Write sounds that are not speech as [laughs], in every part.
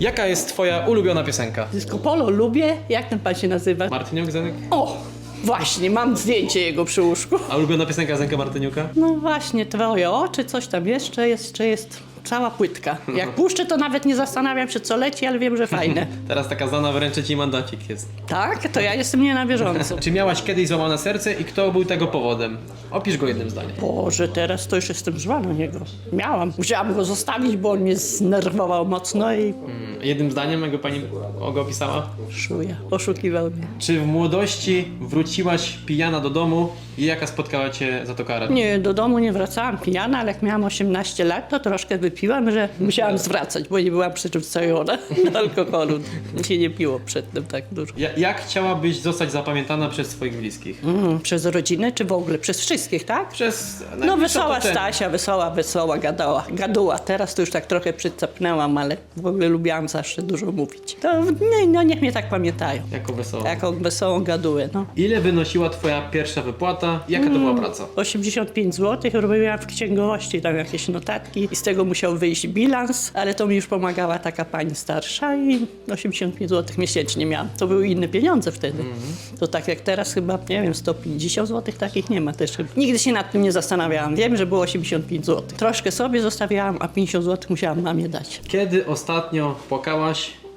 Jaka jest twoja ulubiona piosenka? Disco Polo lubię. Jak ten pan się nazywa? Martyniuk Zenek? O, właśnie, mam zdjęcie jego przy łóżku. A ulubiona piosenka Zenka Martyniuka? No właśnie, twoje oczy, coś tam jeszcze jest, jeszcze jest cała płytka. Jak [laughs] puszczę, to nawet nie zastanawiam się, co leci, ale wiem, że fajne. [laughs] Teraz taka znana wręczy ci mandacik jest. Tak, to ja jestem nie na bieżąco. [laughs] Czy miałaś kiedyś złamane serce i kto był tego powodem? Opisz go jednym zdaniem. Boże, teraz to już jestem zła na niego. Miałam. Musiałam go zostawić, bo on mnie znerwował mocno i Mm, Jednym zdaniem, jakby pani go opisała? szuja. Oszukiwał mnie. Czy w młodości wróciłaś pijana do domu i jaka spotkała cię za to kara? Nie, do domu nie wracałam pijana, ale jak miałam 18 lat, to troszkę wypiłam, że musiałam zwracać, bo nie byłam przyzwyczajona [laughs] do alkoholu. Się nie piło przedtem tak dużo. Ja, jak chciałabyś zostać zapamiętana przez swoich bliskich? Mm, przez rodzinę, czy w ogóle? Przez wszystkich, tak? Przez... No wesoła otoczenie. Stasia, wesoła, wesoła, gadała, gaduła. Teraz to już tak trochę przycapnęłam, ale w ogóle lubiłam zawsze dużo mówić. To nie, no niech mnie tak pamiętają. Jako wesoła. Taką wesołą gadułę, no. Ile wynosiła twoja pierwsza wypłata? Jaka to była praca? 85 zł, robiłam w księgowości tam jakieś notatki i z tego musiał wyjść bilans, ale to mi już pomagała taka pani starsza i 85 zł miesięcznie miałam. To były inne pieniądze wtedy. To tak jak teraz chyba, nie wiem, 150 zł takich nie ma też. chyba. Nigdy się nad tym nie zastanawiałam. Wiem, że było 85 zł. Troszkę sobie zostawiałam, a 50 zł musiałam mamie dać. Kiedy ostatnio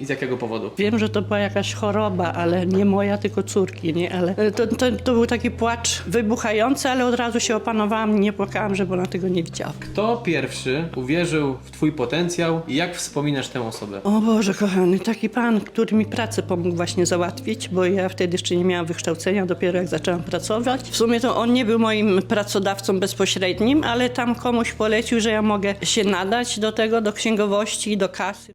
i z jakiego powodu? Wiem, że to była jakaś choroba, ale nie moja, tylko córki, nie? Ale to, to, to był taki płacz wybuchający, ale od razu się opanowałam i nie płakałam, żeby ona tego nie widziała. Kto pierwszy uwierzył w twój potencjał i jak wspominasz tę osobę? O Boże, kochany, taki pan, który mi pracę pomógł właśnie załatwić, bo ja wtedy jeszcze nie miałam wykształcenia, dopiero jak zaczęłam pracować. W sumie to on nie był moim pracodawcą bezpośrednim, ale tam komuś polecił, że ja mogę się nadać do tego, do księgowości do kasy.